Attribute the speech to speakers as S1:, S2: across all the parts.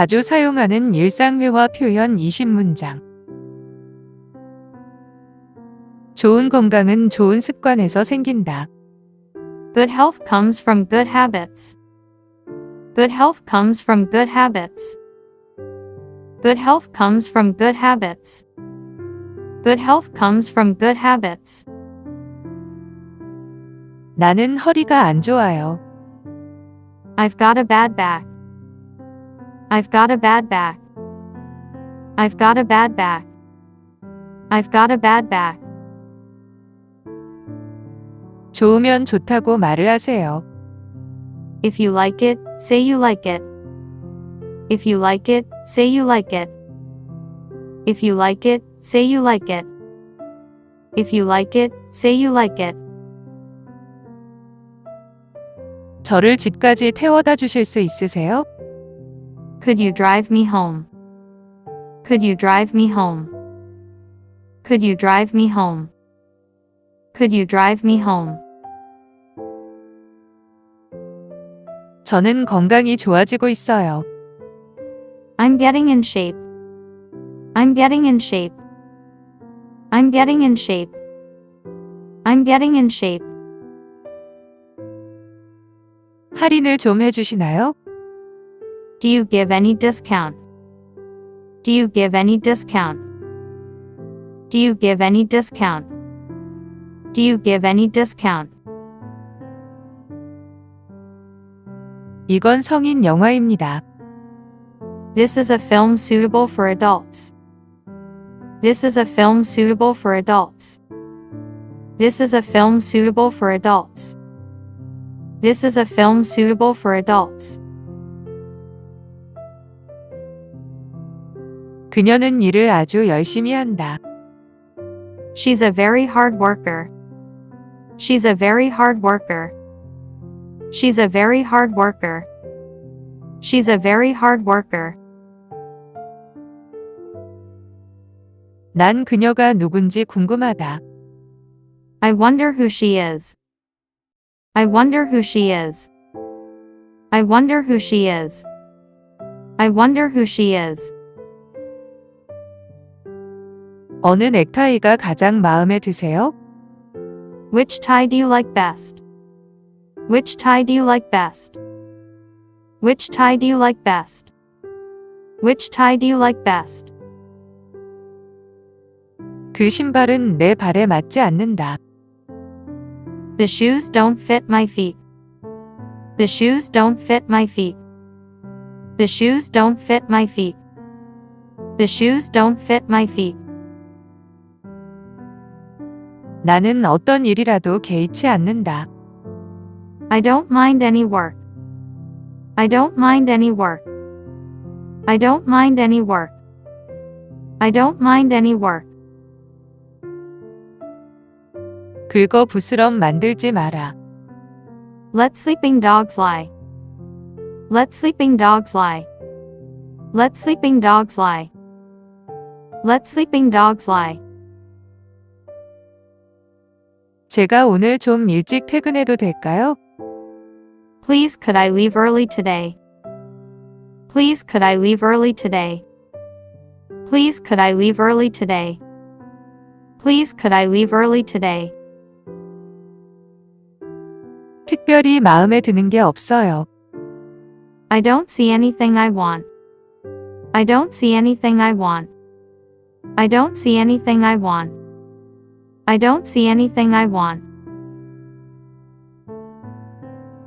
S1: 자주 사용하는 일상회화 표현 20문장. 좋은 건강은 좋은 습관에서 생긴다.
S2: Good health comes from good habits. Good health comes from good habits. Good health comes from good habits. Good health comes from good habits.
S1: 나는 허리가 안 좋아요.
S2: I've got a bad back. I've got a bad back. I've got a bad back. I've got a bad back.
S1: 좋으면 좋다고 말을 하세요.
S2: If you like it, say you like it. If you like it, say you like it. If you like it, say you like it. If you like it, say you like it.
S1: 저를 집까지 태워다 주실 수 있으세요?
S2: Could you drive me home? Could you drive me home? Could you drive me home? Could you drive me home?
S1: 저는 건강이 좋아지고 있어요.
S2: I'm getting in shape. I'm getting in shape. I'm getting in shape. I'm getting in shape.
S1: 할인을 좀 해주시나요?
S2: Do you give any discount? Do you give any discount? Do you give any discount? Do you give any discount?
S1: 이건 성인 영화입니다.
S2: This is a film suitable for adults. This is a film suitable for adults. This is a film suitable for adults. This is a film suitable for adults.
S1: 그녀는 일을 아주 열심히 한다.
S2: She's a very hard worker. She's a very hard worker. She's a very hard worker. She's a very hard worker.
S1: 난 그녀가 누군지 궁금하다.
S2: I wonder who she is. I wonder who she is. I wonder who she is. I wonder who she is.
S1: 어느 넥타이가 가장 마음에 드세요?
S2: Which tie do you like best? Which tie do you like best? Which tie do you like best? Which tie do you like best?
S1: 그 신발은 내 발에 맞지 않는다.
S2: The shoes don't fit my feet. The shoes don't fit my feet. The shoes don't fit my feet. The shoes don't fit my feet.
S1: 나는 어떤 일이라도 개의치 않는다.
S2: I don't mind any work. I don't mind any work. I don't mind any work. I don't mind any work.
S1: 긁어 부스럼 만들지 마라.
S2: Let sleeping dogs lie. Let sleeping dogs lie. Let sleeping dogs lie. Let sleeping dogs lie.
S1: 제가 오늘 좀 일찍 퇴근해도 될까요?
S2: Please could I leave early today? Please could I leave early today? Please could I leave early today? Please could I leave early today?
S1: 특별히 마음에 드는 게 없어요.
S2: I don't see anything I want. I don't see anything I want. I don't see anything I want. I don't see anything I want.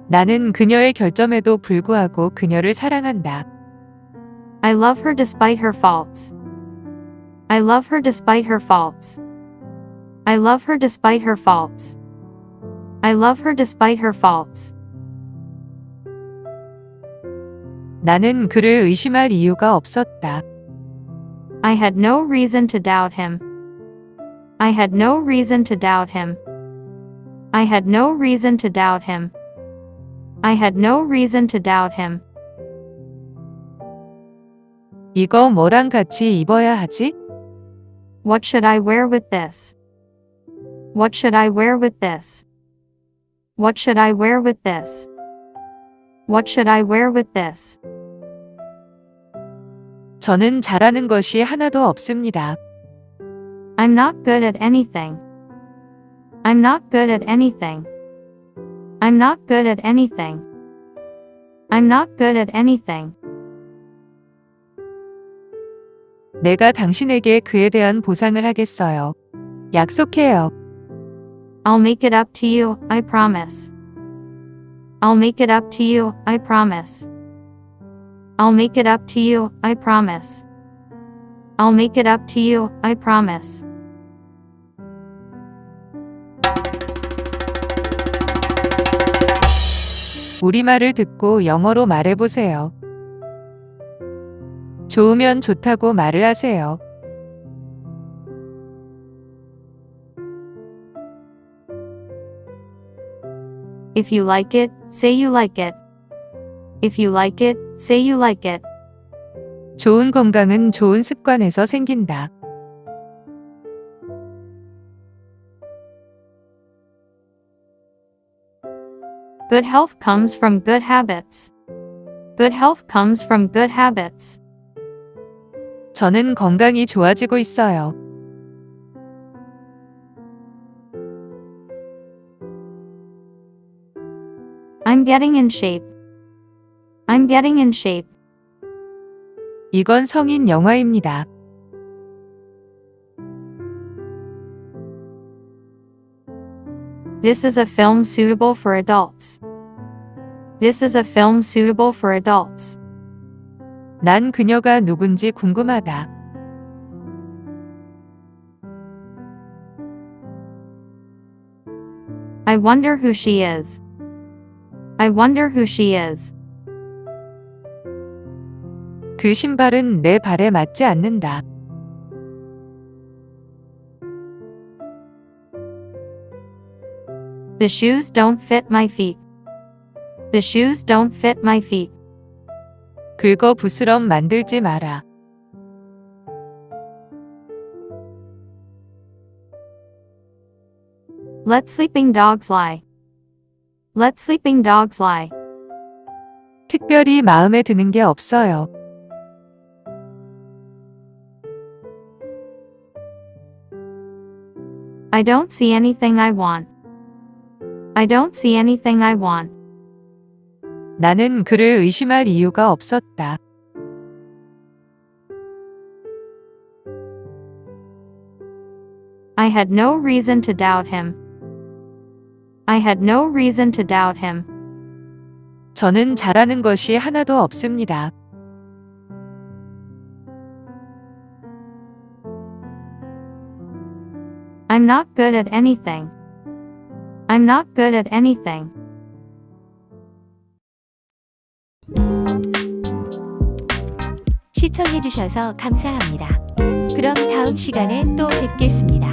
S1: 나는 그녀의 결점에도 불구하고 그녀를 사랑한다.
S2: I love her despite her faults. I love her despite her faults. I love her despite her faults. I love her despite her faults.
S1: 나는 그를 의심할 이유가 없었다.
S2: I had no reason to doubt him. I had no reason to doubt him. I had no reason to doubt him. I had no reason to doubt him.
S1: 이거 뭐랑 같이 입어야 하지?
S2: What should I wear with this? What should I wear with this? What should I wear with this? What should I wear with this?
S1: 저는 잘하는 것이 하나도 없습니다.
S2: I'm not good at anything. I'm not good at anything. I'm not good at anything. I'm not good at anything.
S1: 내가 당신에게 그에 대한 보상을 하겠어요. 약속해요.
S2: I'll make it up to you, I promise. I'll make it up to you, I promise. I'll make it up to you, I promise. I'll make it up to you, I promise.
S1: 우리말을 듣고 영어로 말해보세요. 좋으면 좋다고 말을 하세요.
S2: If you like it, say you like it. If you like it, say you like it.
S1: 좋은 건강은 좋은 습관에서 생긴다.
S2: Good health comes from good habits. Good health comes from good habits.
S1: 저는 건강이 좋아지고 있어요.
S2: I'm getting in shape. I'm getting in shape.
S1: 이건 성인 영화입니다.
S2: This is a film suitable for adults. This is a film suitable for adults.
S1: 난 그녀가 누군지 궁금하다.
S2: I wonder who she is. I wonder who she is.
S1: 그 신발은 내 발에 맞지 않는다.
S2: The shoes don't fit my feet. The shoes don't fit my feet.
S1: 긁어 부스럼 만들지 마라.
S2: Let sleeping dogs lie. Let sleeping dogs lie.
S1: 특별히 마음에 드는 게 없어요.
S2: I don't see anything I want. I don't see anything I want.
S1: 나는 그를 의심할 이유가 없었다.
S2: I had no reason to doubt him. I had no reason to doubt him.
S1: 저는 잘하는 것이 하나도 없습니다.
S2: I'm not good at anything. I'm not good at anything.
S3: 시청해주셔서 감사합니다. 그럼 다음 시간에 또 뵙겠습니다.